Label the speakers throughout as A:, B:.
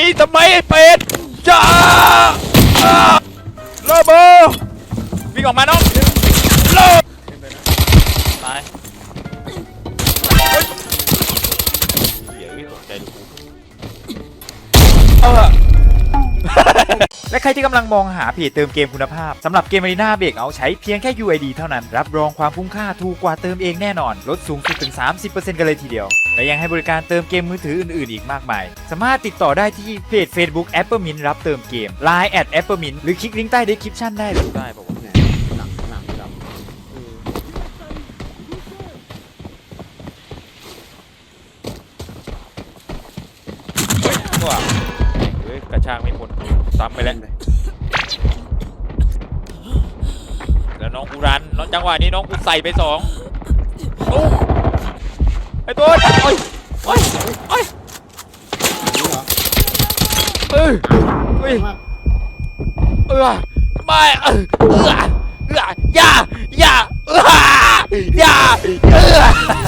A: ีทำไมไอ้เป็ดจ้าอ่าโลโบวิ่งออกมาน้องโล และใครที่กำลังมองหาเพจเติมเกมคุณภาพสำหรับเกม Arena b r e a k เอาใช้เพียงแค่ UID เท่านั้น รับรองความคุ้มค่าถูกกว่าเติมเองแน่นอน ลดสูงสุดถึง 30%กันเลยทีเดียว และยังให้บริการเติมเกมมือถืออื่นๆ อีกมากมาย สามารถติดต่อได้ที่เพจ Facebook a p p l e m i n t รับเติมเกม Line at a p p l e m i n t หรือคลิกลิงก์ใต้ description ได้เลยได้ป่าว
B: ไหนหนังหนังดำเออ
A: ว้าเฮ้ยกระ ชากไม่พ้นซ้ำไปแล้ว
B: เลย
A: แล้วน้องกูรันน้องจังหวะนี้น้องกูใส่ไปสองตุ้มไอ้ตัวโอ้ยโอ้ยโอ้ย
B: นี่เหรอ
A: เออเฮ้ย
B: มาก
A: เออไม่เออเออเอออย่าอย่าเอออย่าเออ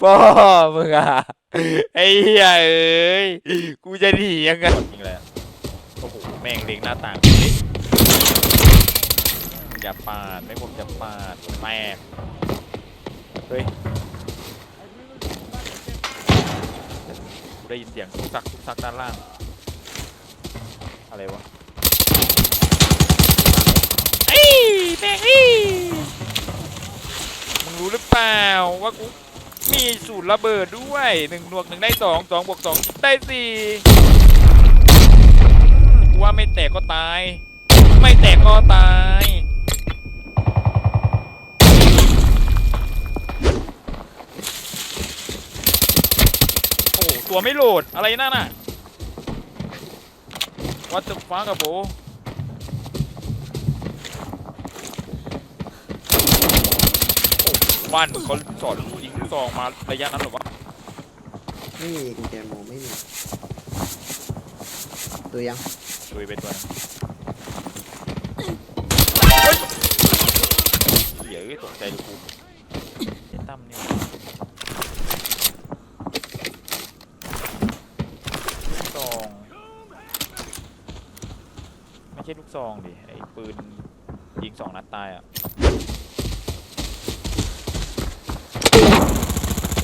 A: พ่อมึงอะไอ้เหี้ยเอ้ยกูจะหนียังไงจริงเลยโอ้โหแม่งเล็งหน้าต่างอย่าปาดไม่ผมจะปาดแม่เฮ้ยกูได้ยินเสียงทุกซักทุกซักด้านล่าง อะไรวะไอ้แม่งเอ้มึงรู้หรือเปล่าว่ากู มีสูตรระเบิดด้วยหนึ่งบวกหนึ่งได้สองสองบวกสองได้สี่กูว่าไม่แตกก็ตาย ไม่แตกก็ตายโอ้ตัวไม่โหลดอะไรนั่นน่ะ What the fuck อะโบโอ้บ้านเขาสอนยิง ลูกซองมาระยะนั้นเหรอวะ
B: ไม่มีกุญแจโมไม่มีตัวยัง
A: ดูไปตัวนึงเดี๋ยวตกใจดูกูไอ้ตั้มนี่ลูกซอง ไม่ใช่ลูกซองดิไอ้ปืนยิงสองนัดตายอะ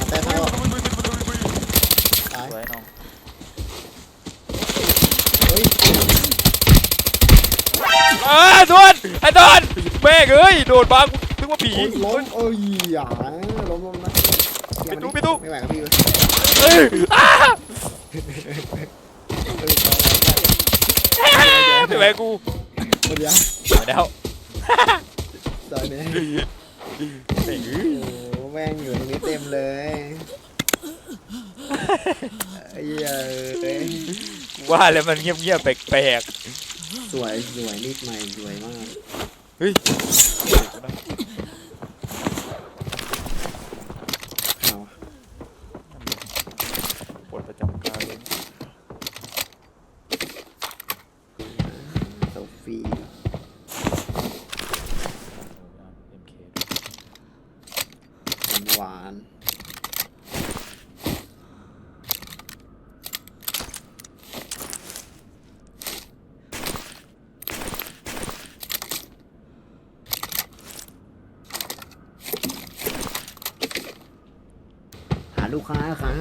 B: แต่ถ้าเราตาย
A: สวยน้อง
B: เฮ้ย
A: อ้าโดนไอ้โดนแม่งเอ้ยโดนบ้ากูนึกว่าผี
B: โอ้ยล้มเอ้ยอย่าล้มล้มนะ
A: ไปดูไปดู
B: ไม่ไหวกับพี่เว้ย
A: เอ้ยอ้า
B: เออ
A: ไม่ไหวกู
B: คนเดียว
A: ไปแล้ว
B: ตอนนี้
A: แม่งเอ้ย
B: โอ้แม่งอยู่ตรงนี้เต็มเลย ไอ้เหี้ยเอ้ย
A: กูว่าแล้วมันเงียบๆแปลก
B: สวยสวยนิดใหม่สวยมาก
A: ๆเฮ้ย
B: เอา
A: ปวดประจำกายเลย
B: โซฟี
A: MK
B: หวาน หา ลูกค้าครับ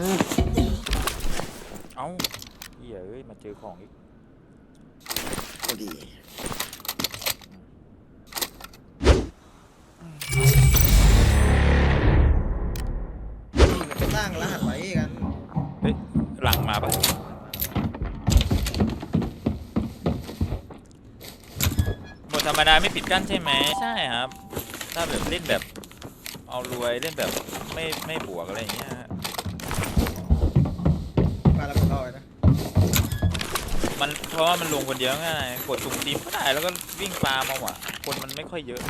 A: เอ้าเหี้ยเอ้ยมาเจอของอีก
B: พอดี
C: สร้างรหัสไว้กัน
A: เฮ้ยหลังมาปะบทธรรมดาไม่ปิดกั้นใช่ไหมใช่ครับ ถ้าแบบเล่นแบบเอารวยเล่นแบบไม่ไม่บวกอะไรอย่างเงี้ยฮะ
C: มาแล้วผมรอไว้นะ
A: มันเพราะว่ามันลงคนเดียวง่ายกดสุ่มทีมก็ได้แล้วก็วิ่งปาล์มเอาว่ะคนมันไม่ค่อยเยอะ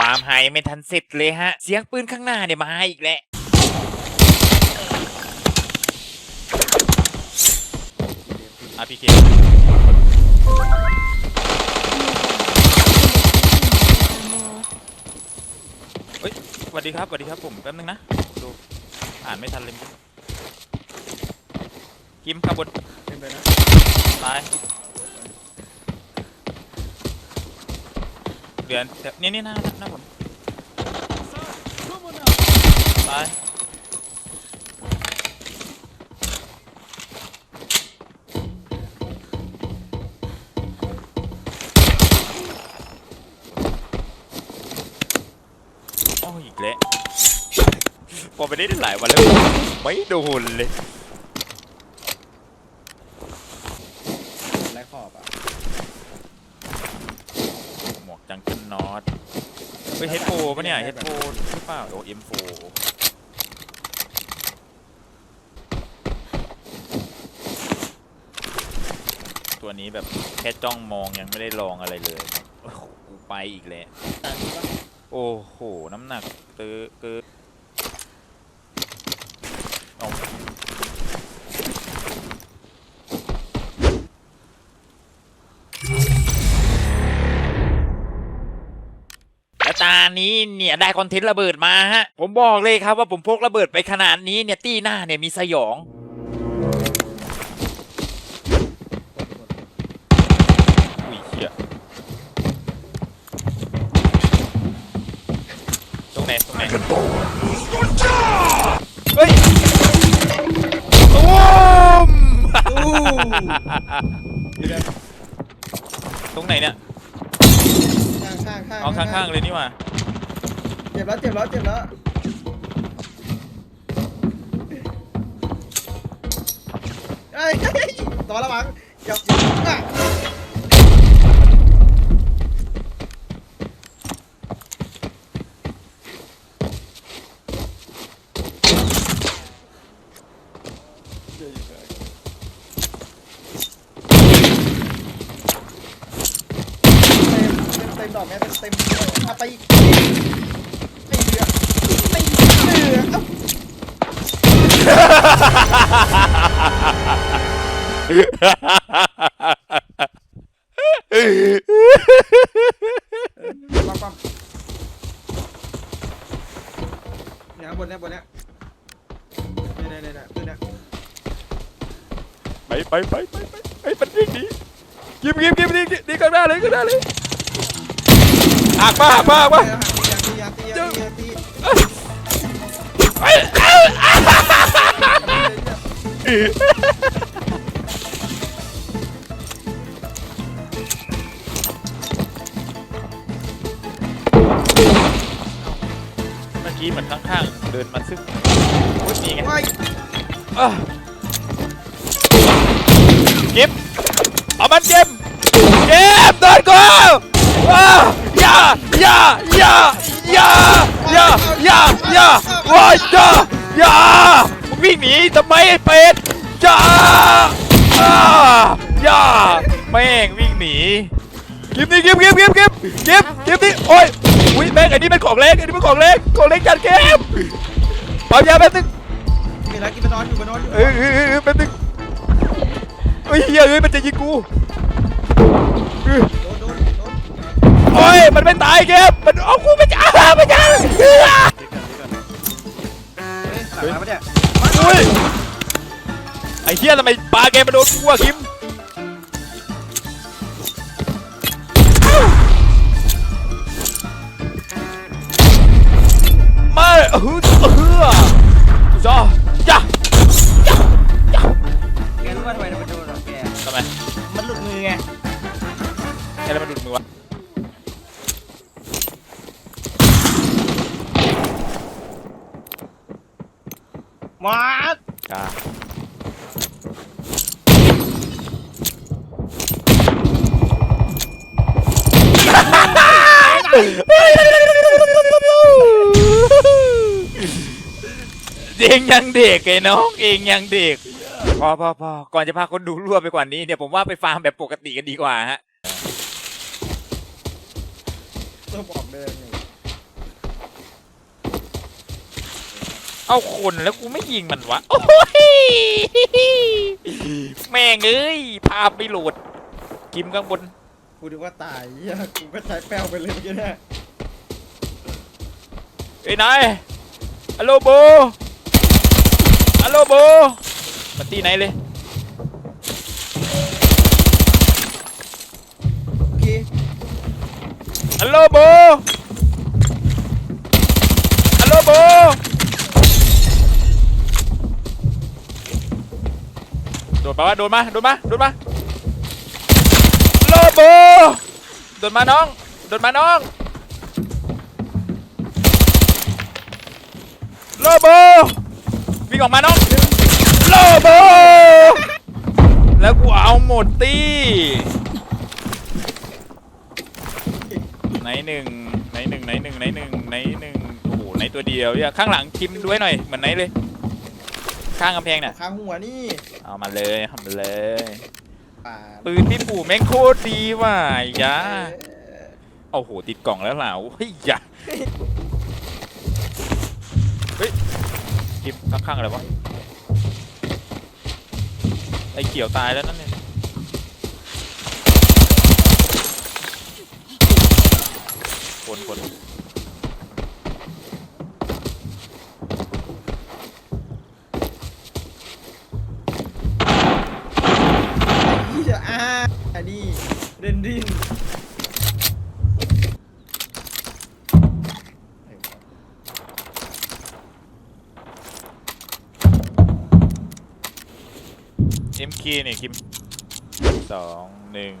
A: ปาล์มหายไม่ทันเสร็จเลยฮะ เสียงปืนข้างหน้าเนี่ยมาอีกแล้วอาร์พีเคเฮ้ยสวัสดีครับสวัสดีครับผมแป๊บนึงนะดูอ่านไม่ทันเลยกิมข้างบน
C: เต็มเลยนะ
A: ตายเหลือแต่นี่นี่หน้าหน้าผมตายโอ้ยอีกแล้วพอไปได้หลายวันแล้ว ไม่โดนเลย
C: แลกขอบอะ
A: หมวกจังเกิลน็อตเฮ้ยเฮดโฟปะเนี่ยเฮดโฟหรือเปล่าโอ้เอ็มโฟตัวนี้แบบแค่จ้องมองยังไม่ได้ลองอะไรเลยโอ้โหกูไปอีกแล้ว
C: ตามนี้ปะ
A: โอ้โห น้ำหนักเตอเกิน นี้เนี่ยได้คอนเทนต์ระเบิดมาฮะ ผมบอกเลยครับว่าผมพกระเบิดไปขนาดนี้เนี่ยตี้หน้าเนี่ยมีสยองอุ้ยเหี้ยตรงไหนตรงไหนเฮ้ยตูม
C: อู้อยู่เลย
A: ตรงไหนเนี่ย
C: ข้างข้างข้าง
A: เอาข้างๆเลยนี่หว่า
C: เจ็บแล้วเจ็บแล้วเจ็บแล้วเอ้ยตัวระวังอย่าอะเต็มเต็มดอกแม่เต็มเต็มเอาไปอีกไม่เหลือไม่เหลือเอ้า ปั๊มปั๊มเนี่ยบนเนี่ยบนเนี่ยเนี่ยเนี่ยเนี่ยขึ้นเนี่ย
A: ไปไปไปไปไปไปมันวิ่งหนียิบยิบยิบนี่นี่ข้างหน้าเลยข้างหน้าเลยหักมาหักมาหักมา เมื่อกี้เหมือนข้างๆเดินมาซึ่งโอ้ยนี่ไง
C: ว้าย
A: อะเก็บเอามันเก็บเก็บโดนกูว้าอย่าอย่าอย่าอย่าอย่าอย่าอย่าว้าอย่าอย่ามึง วิ่งหนีทำไมไอ้เป็ดอย่าอ่าย่าแม่งวิ่งหนีเก็บนี่เก็บเก็บเก็บเก็บเก็บเก็บนี่โอ้ยอุ้ยแม่งไอ้นี่เป็นของเล็กไอ้นี่เป็นของเล็กของเล็กจัดเก็บปั๊มยาแป๊บนึง
C: มีอะไรกินไปนอนอยู่ไปนอนอยู่
A: เออเออเออแป๊บนึงเฮ้ยเฮียเอ้ยมันจะยิงกู
C: โดนโดนโดน
A: โอ้ยมันไม่ตายเก็บมันเอากูไม่จ้าไม่จ้าเออ
C: เฮ้ยหลังมาปะเนี่ย
A: อุ้ยไอ้เฮียทำไมปลาแกมมาโดนกูอะคิมไม่เออ เองยังเด็กไอ้น้องเองยังเด็กพอพอพอก่อนจะพาคนดูรั่วไปกว่านี้เนี่ยผมว่าไปฟาร์มแบบปกติกันดีกว่าฮะ
C: ตัวบอกเดินอยู่
A: เอาคนแล้วกูไม่ยิงมันวะโอ้ยแม่งเอ้ยภาพไม่โหลดกิมข้างบน
C: กูดูว่าตายเหี้ยกูก็ใช้แป้วไปเลยเมื่อกี้เนี่ย
A: เอ้ยนายฮัลโหลโบ ฮัลโหลโบมันตีไหนเลย
C: โอเค
A: ฮัลโหลโบฮัลโหลโบโดดมาวะโดดมาโดดมาโดดมาฮัลโหลโบโดดมาน้องโดดมาน้องโลโบ วิ่งออกมาน้องโลโบแล้วกูเอาหมดตีไหนหนึ่งไหนหนึ่งไหนหนึ่งไหนหนึ่งไหนหนึ่งโอ้โหไหนตัวเดียวเนี่ยข้างหลังทิมด้วยหน่อยเหมือนไหนเลย ข้างกำแพงเนี่ย
C: ข้างหัวนี่
A: เอามาเลยทำเลย
C: ป่า
A: ปืนพี่ปู่แม่งโคตรดีว่ะไอ้ยา
C: เออ
A: โอ้โหติดกล่องแล้วเหล่าเฮ้ยอย่าเฮ้ย กิบข้างๆอะไรวะไอ้เขียวตายแล้วนั่นเนี่ยคนคน
C: เหี้ยอ่าอันนี้เรนดิน
A: เอ็มเคเนี่ยคิมสองหนึ่ง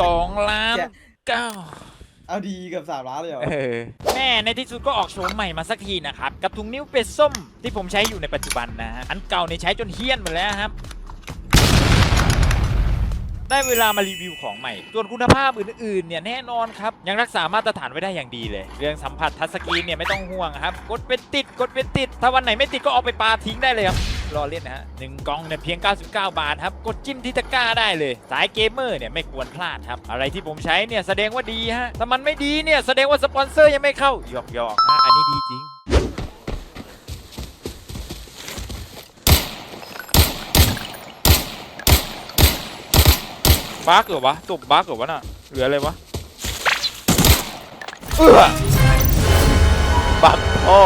A: สองล้านเก้า
C: เอาดีเกับสามล้านเลยเหรอ
A: แม่ในที่สุดก็ออกโฉมใหม่มาสักทีนะครับ กับถุงนิ้วเป็ดส้มที่ผมใช้อยู่ในปัจจุบันนะฮะอันเก่าเนี่ยใช้จนเฮี้ยนหมดแล้วครับ ได้เวลามารีวิวของใหม่ ส่วนคุณภาพอื่นๆเนี่ยแน่นอนครับ ยังรักษามาตรฐานไว้ได้อย่างดีเลย เรื่องสัมผัสทัชสกรีนเนี่ยไม่ต้องห่วงครับ กดเป็นติดกดเป็นติด ถ้าวันไหนไม่ติดก็เอาไปปาทิ้งได้เลยครับรอเล่นนะฮะหนึ่งกล่องเนี่ยเพียง 99 บาทครับ กดจิ้มที่ตะกร้าได้เลย สายเกมเมอร์เนี่ยไม่ควรพลาดครับ อะไรที่ผมใช้เนี่ยแสดงว่าดีฮะถ้ามันไม่ดีเนี่ยแสดงว่าสปอนเซอร์ยังไม่เข้าหยอกยอกๆฮะอันนี้ดีจริง บั๊กเหรอวะตบบั๊กเหรอวะน่ะเหลืออะไรวะเออบั๊กพ่อ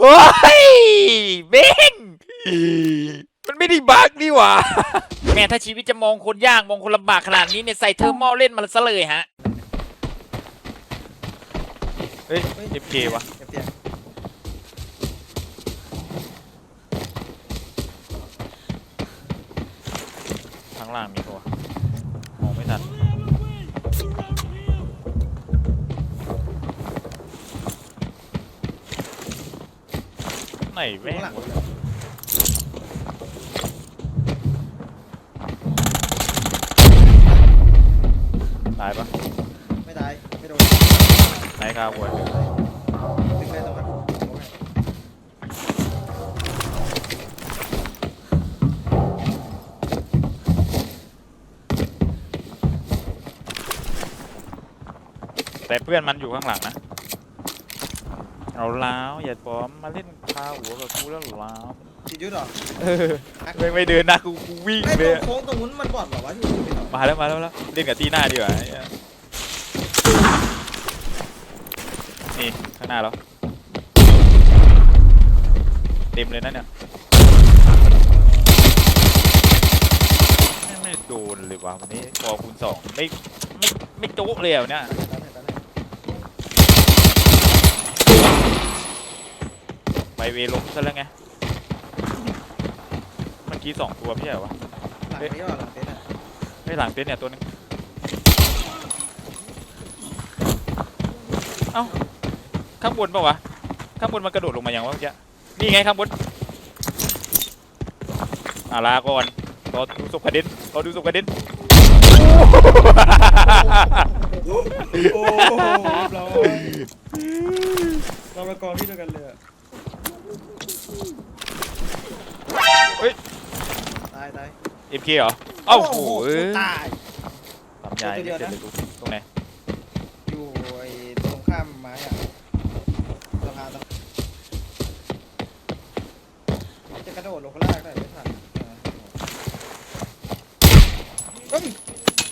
A: โอ้ยเบ้งมันไม่ได้บั๊กนี่หว่าแม่ถ้าชีวิตจะมองคนยากมองคนลำบากขนาดนี้เนี่ยใส่เทอร์มอลเล่นมันซะเลยฮะเฮ้ย FK วะ
C: เก็บเตียง
A: ข้างล่างมีตัวมองไม่ทันไหนแม่ง
C: ข้างหลัง
A: วะตายปะ
C: ไม่ตายไม่โดน
A: ไหนครับหัว
C: ดึ
A: แต่เพื่อนมันอยู่ข้างหลังนะ เอาล้าวอย่าปลอมมาเล่นคาหัวกับกูแล้วล้าว
C: ติดยุทธเหรอ
A: เออไม่ไม่เดินนะกูกูวิ่ง
C: ไอ้
A: เล
C: ตร
A: ย
C: งโค้งตรงนู้นมันบอดเหรอวะที่อยู่ไม่ต่อ
A: มาแล้วมาแล้วมาแล้วเล่นกับตีหน้าดีกว่าไอ้เหี้ยนี่ข้างหน้าแล้วเต็มเลยนะเนี่ยไม่ไม่โดนเลยวะวันนี้พอคูณสองไม่ไม่ไม่โจ๊ะเลยอะเนี่ยไป เวล้มซะแล้วไงเมื่อกี้สองตัวไม่ใช่เหรอวะ
C: หลังนี้เหรอหลังเต็นท์อะ
A: ไม่หลังเต็นท์เนี่ยตัวหนึงเอ้าข้างบนปะวะข้างบนมันกระโดดลงมาอย่างวะเมื่อกี้นี่ไงข้างบนอาลาก่อนรอดูศพกระเด็นรอดูศพกระเด็น
C: โอ้โหเรียบร้อยเรามากองที่เดียวกันเลยอะ
A: เฮ้ย
C: ตายตาย
A: เอ็มเคเหรอเอ้าโอ้โหเอ้ย
C: ตาย
A: ทำยาย
C: ตัวเดี
A: ไม่
C: ยว
A: เสร็จ
C: นะ
A: เลยกูตรงไหน
C: อยู่ไอ้ตรงข้ามไม้อะสะพานตรงจะกระโดดลงข้างล่างได้ไม่ทันเฮ้ย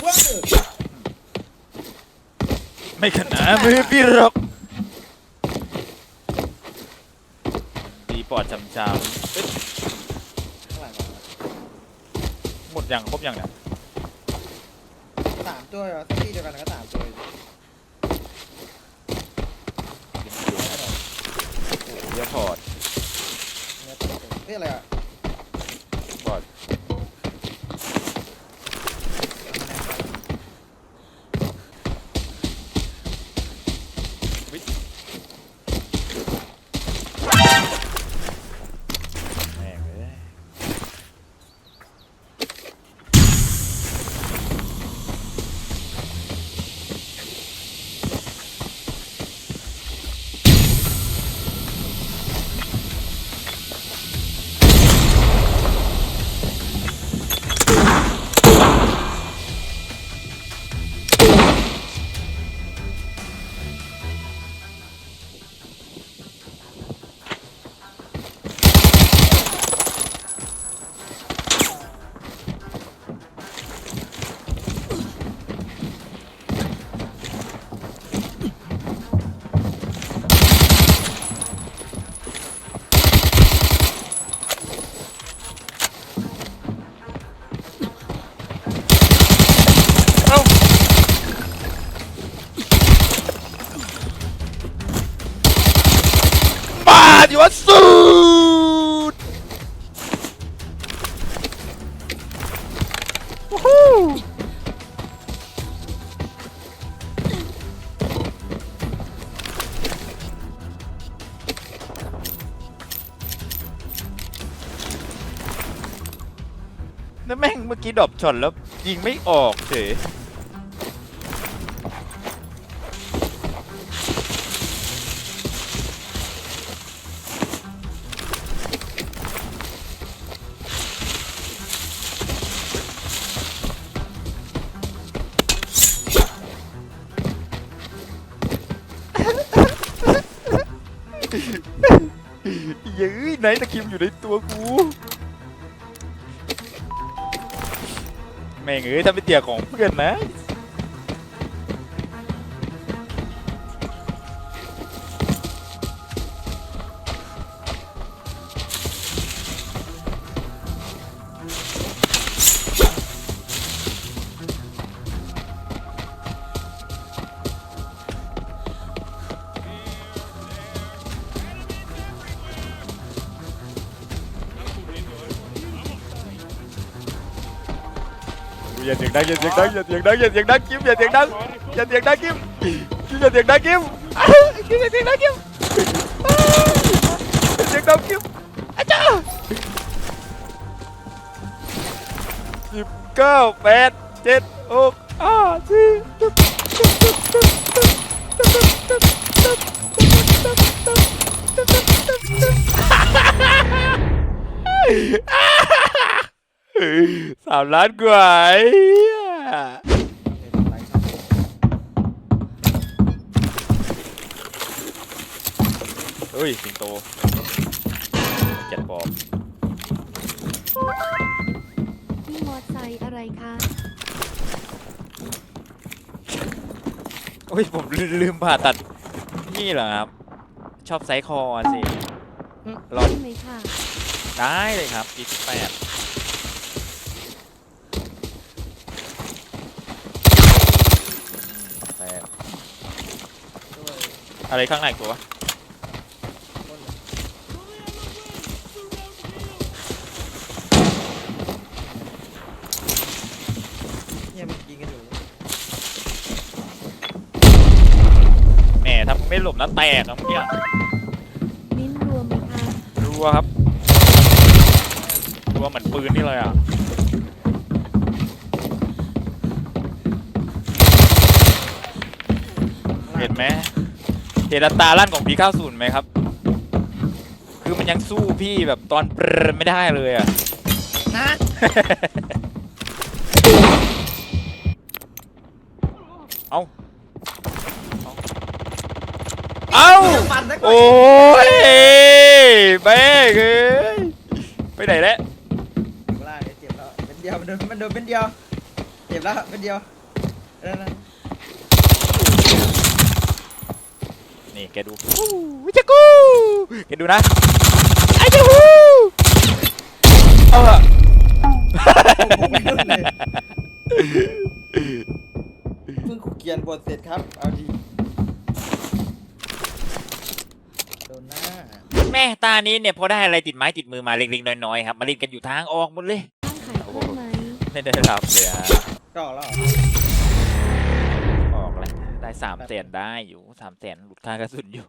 C: ว้าว
A: ไม่ขนาดมือพี่หรอก ปอร์ตจำจำเอ๊ะ
C: ข้างหลังก่อนนะ
A: หมดยังครบยังเนี่ย
C: สามตัวเหรอที่เดียวกันก็สามตัวเลย
A: โอ้โหเหี้ยพอร์ต
C: เนี่ยตัวเดียวนี่อะไรอะ
A: กี้ดรอปช็อตแล้วยิงไม่ออกเฉยเย้ยไหนตะคิมอยู่ในตัวกู ม่งเอ้ยถ้าเป็นเตี่ยของเพื่อนนะ อย่าเสียงดังอย่าเสียงดังอย่าเสียงดังอย่าเสียงดังกิมอย่าเสียงดังอย่าเสียงดังกิมกิมอย่าเสียงดังกิมกิมอย่าเสียงดังกิมอย่าเสียงดังกิมอาจารย์สิบเก้าแปดเจ็ดหกห้าสี่สามล้านกว่าไอ้เหี้ย
C: เนี่ยทำไรครับ
A: เฮ้ยสิงโตเจ็ดปอบ
D: นี่มอไซค์อะไรคะ
A: โอ้ยผมลืลืมผ่าตัด นี่เหรอครับ ชอบไซส์คอสิรอด
D: ใช่ไหมค่ะ
A: ได้เลยครับปีแปดแปด
C: ด้วย
A: อะไรข้างในตัววะ
C: ต้นเลยเนี่ยมันยิงกันอยู่
A: แหมถ้าไม่หลบนะแตกนะเมื่อกี้
D: ลิ้นรวมไหมคะ
A: รัวครับรัวเหมือนปืนนี่เลยอะเห็นไหม เห็นอัตราลั่นของ P90 ไหมครับ คือมันยังสู้พี่แบบตอนเปรอไม่ได้เลยอะ
C: นะ
A: เอาเอาเอา
C: ฟันนะก็
A: โอ้ยแม่งเอ้ยไปไหนแล้ว
C: ถึงเวลาเนี่ยเจ็บแล้วเป็นเดียวมันโดนมันโดนเป็นเดียวเจ็บแล้วเป็นเดียวนั่น นะ
A: นี่แกดูวิจกูแกดูนะอายูฮูเออ
C: เพิ่งเขียนบทเสร็จครับ เอาดีโดนหน้า
A: แม่ตานี้เนี่ยพอได้อะไรติดไม้ติดมือมาเล็กๆน้อยๆครับ มาเล่นกันอยู่ทางออกหมดเลย
D: บ้านขายเพิ่มไหม
A: ไม่ได้รับเลยฮะ
C: ก็แล้ว
A: สามแสนได้อยู่สามแสนหลุดค่ากระสุนอยู่